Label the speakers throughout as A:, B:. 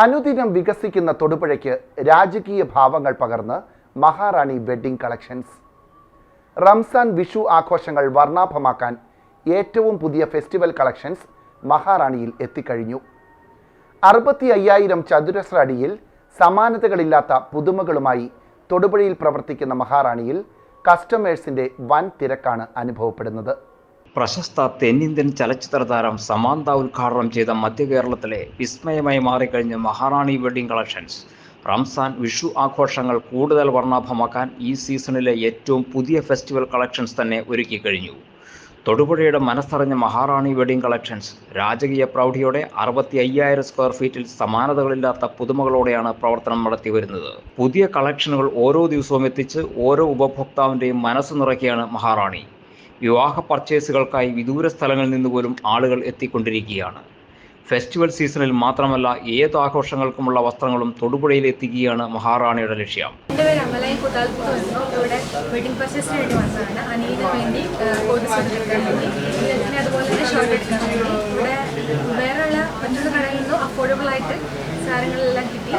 A: അനുദിനം വികസിക്കുന്ന തൊടുപുഴയ്ക്ക് രാജകീയ ഭാവങ്ങൾ പകർന്ന് മഹാറാണി വെഡ്ഡിംഗ് കളക്ഷൻസ്. റംസാൻ വിഷു ആഘോഷങ്ങൾ വർണാഭമാക്കാൻ ഏറ്റവും പുതിയ ഫെസ്റ്റിവൽ കളക്ഷൻസ് മഹാറാണിയിൽ എത്തിക്കഴിഞ്ഞു. അറുപത്തി അയ്യായിരം ചതുരശ്ര അടിയിൽ സമാനതകളില്ലാത്ത പുതുമകളുമായി തൊടുപുഴയിൽ പ്രവർത്തിക്കുന്ന മഹാറാണിയിൽ കസ്റ്റമേഴ്സിന്റെ വൻ തിരക്കാണ് അനുഭവപ്പെടുന്നത്.
B: പ്രശസ്ത തെന്നിന്ത്യൻ ചലച്ചിത്ര താരം സമാന്ത ഉദ്ഘാടനം ചെയ്ത മധ്യ കേരളത്തിലെ വിസ്മയമായി മാറിക്കഴിഞ്ഞ മഹാറാണി വെഡ്ഡിംഗ് കളക്ഷൻസ്. റംസാൻ വിഷു ആഘോഷങ്ങൾ കൂടുതൽ വർണാഭമാക്കാൻ ഈ സീസണിലെ ഏറ്റവും പുതിയ ഫെസ്റ്റിവൽ കളക്ഷൻസ് തന്നെ ഒരുക്കി കഴിഞ്ഞു. തൊടുപുഴയുടെ മനസ്സറിഞ്ഞ മഹാറാണി വെഡ്ഡിംഗ് കളക്ഷൻസ് രാജകീയ പ്രൗഢിയോടെ അറുപത്തി അയ്യായിരം സ്ക്വയർ ഫീറ്റിൽ സമാനതകളില്ലാത്ത പുതുമകളോടെയാണ് പ്രവർത്തനം നടത്തി വരുന്നത്. പുതിയ കളക്ഷനുകൾ ഓരോ ദിവസവും എത്തിച്ച് ഓരോ ഉപഭോക്താവിന്റെയും മനസ്സ് നിറയ്ക്കുകയാണ് മഹാറാണി. വിവാഹ പർച്ചേസുകൾക്കായി വിദൂര സ്ഥലങ്ങളിൽ നിന്ന് പോലും ആളുകൾ എത്തിക്കൊണ്ടിരിക്കുകയാണ്. ഫെസ്റ്റിവൽ സീസണിൽ മാത്രമല്ല ഏത് ആഘോഷങ്ങൾക്കുമുള്ള വസ്ത്രങ്ങളും തൊടുപുഴയിൽ എത്തിക്കുകയാണ് മഹാറാണിയുടെ ലക്ഷ്യം.
C: ഇവിടെ വേണ്ടി അതുപോലെ തന്നെ ഇവിടെ ആയിട്ട് സാധനങ്ങളെല്ലാം കിട്ടി.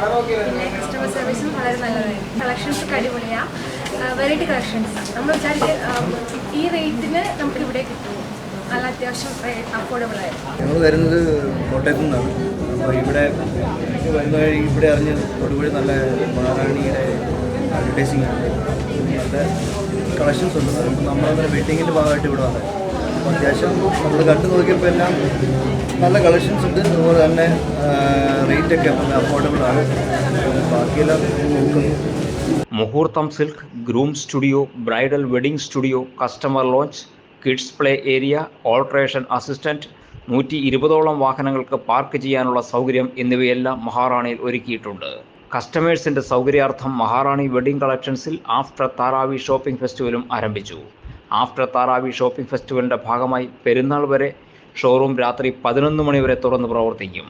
C: പിന്നെ കസ്റ്റമർ സർവീസും വളരെ നല്ലതായിരുന്നു കളക്ഷൻസ് അടിപൊളിയാണ് വെറൈറ്റി കളക്ഷൻസ് നമ്മൾ വിചാരിക്കുക ഈ റേറ്റിന് നമുക്ക് ഇവിടെ കിട്ടും നല്ല അത്യാവശ്യം അഫോർഡബിൾ ആയിരുന്നു.
D: ഞങ്ങൾ വരുന്നത് കോട്ടയത്ത് നിന്നാണ്. അപ്പോൾ ഇവിടെ വരുന്ന വഴി ഇവിടെ അറിഞ്ഞ് തൊടുപുഴ നല്ല മഹാറാണിയുടെ അഡ്വർടൈസിങ് ഉണ്ട് നല്ല കളക്ഷൻസ് ഉണ്ട്. അതുകൊണ്ട് നമ്മളങ്ങനെ വെഡിങ്ങിന്റെ ഭാഗമായിട്ട് ഇവിടെ വന്നത്. അപ്പോൾ അത്യാവശ്യം നമ്മൾ കണ്ടു നോക്കിയപ്പോൾ എല്ലാം നല്ല കളക്ഷൻസ് ഉണ്ട്. അതുപോലെ തന്നെ റേറ്റൊക്കെ നല്ല അഫോർഡബിൾ ആണ്. ബാക്കിയെല്ലാം നോക്കുന്നു.
B: മുഹൂർത്തം silk groom studio bridal wedding studio customer lounge kids play area alteration assistant നൂറ്റി ഇരുപതോളം വാഹനങ്ങൾക്ക് പാർക്ക് ചെയ്യാനുള്ള സൗകര്യം എന്നിവയെല്ലാം മഹാറാണിയിൽ ഒരുക്കിയിട്ടുണ്ട്. കസ്റ്റമേഴ്സിന്റെ സൗകര്യാർത്ഥം മഹാറാണി വെഡിംഗ് കളക്ഷൻസിൽ ആഫ്റ്റർ താറാവി ഷോപ്പിംഗ് ഫെസ്റ്റിവലും ആരംഭിച്ചു. ആഫ്റ്റർ താറാവി ഷോപ്പിംഗ് ഫെസ്റ്റിവലിന്റെ ഭാഗമായി പെരുന്നാൾ വരെ ഷോറൂം രാത്രി പതിനൊന്ന് മണി വരെ തുറന്ന് പ്രവർത്തിക്കും.